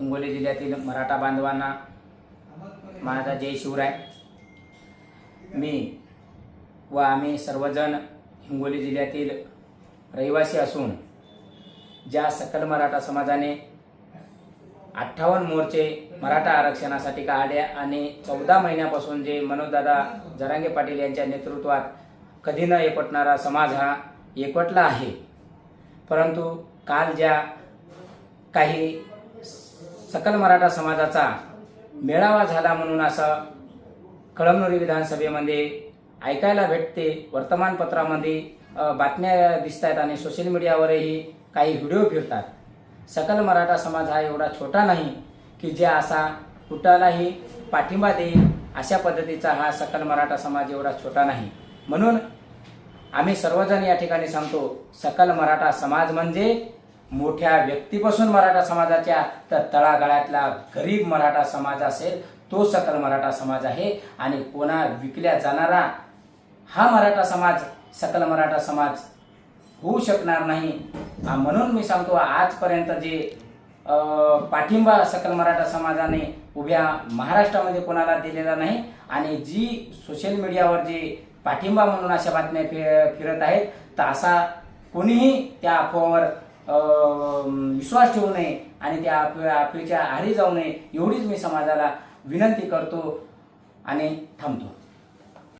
हिंगोली जिल्ह्यातील मराठा बांधवांना माझा जय शिवराय. मी व आम्ही सर्वजण हिंगोली जिल्ह्यातील रहिवासी असून ज्या सकल मराठा समाजाने अठ्ठावन्न मोर्चे मराठा आरक्षणासाठी काढले आणि चौदा महिन्यापासून जे मनोजदादा जरांगे पाटील यांच्या नेतृत्वात कधी न एकवटणारा समाज हा एकवटला आहे. परंतु काल ज्या काही सकल मराठा समाजाचा मेळावा झाला म्हणून असं कळमनुरी विधानसभेमध्ये ऐकायला भेटते. वर्तमानपत्रामध्ये बातम्या दिसत आहेत आणि सोशल मीडियावरही काही व्हिडिओ फिरतात. सकल मराठा समाज हा एवढा छोटा नाही की जे असा कुठालाही पाठिंबा देईल अशा पद्धतीचा हा सकल मराठा समाज एवढा छोटा नाही. म्हणून आम्ही सर्वजण या ठिकाणी सांगतो सकल मराठा समाज म्हणजे मोठ्या व्यक्तीपासून मराठा समाजाच्या तर तळागाळातला गरीब मराठा समाज असेल तो सकल मराठा समाज आहे आणि कोणा विकल्या जाणारा हा मराठा समाज सकल मराठा समाज होऊ शकणार नाही. म्हणून मी सांगतो आजपर्यंत जे पाठिंबा सकल मराठा समाजाने उभ्या महाराष्ट्रामध्ये कोणाला दिलेला नाही आणि जी सोशल मीडियावर जे पाठिंबा म्हणून अशा बातम्या फि- फिरत आहेत तर असा कोणीही त्या अफवावर विश्वास ठेवू नये आणि त्या आप अफवेच्या आहारी जाऊ नये एवढीच मी समाजाला विनंती करतो आणि थांबतो.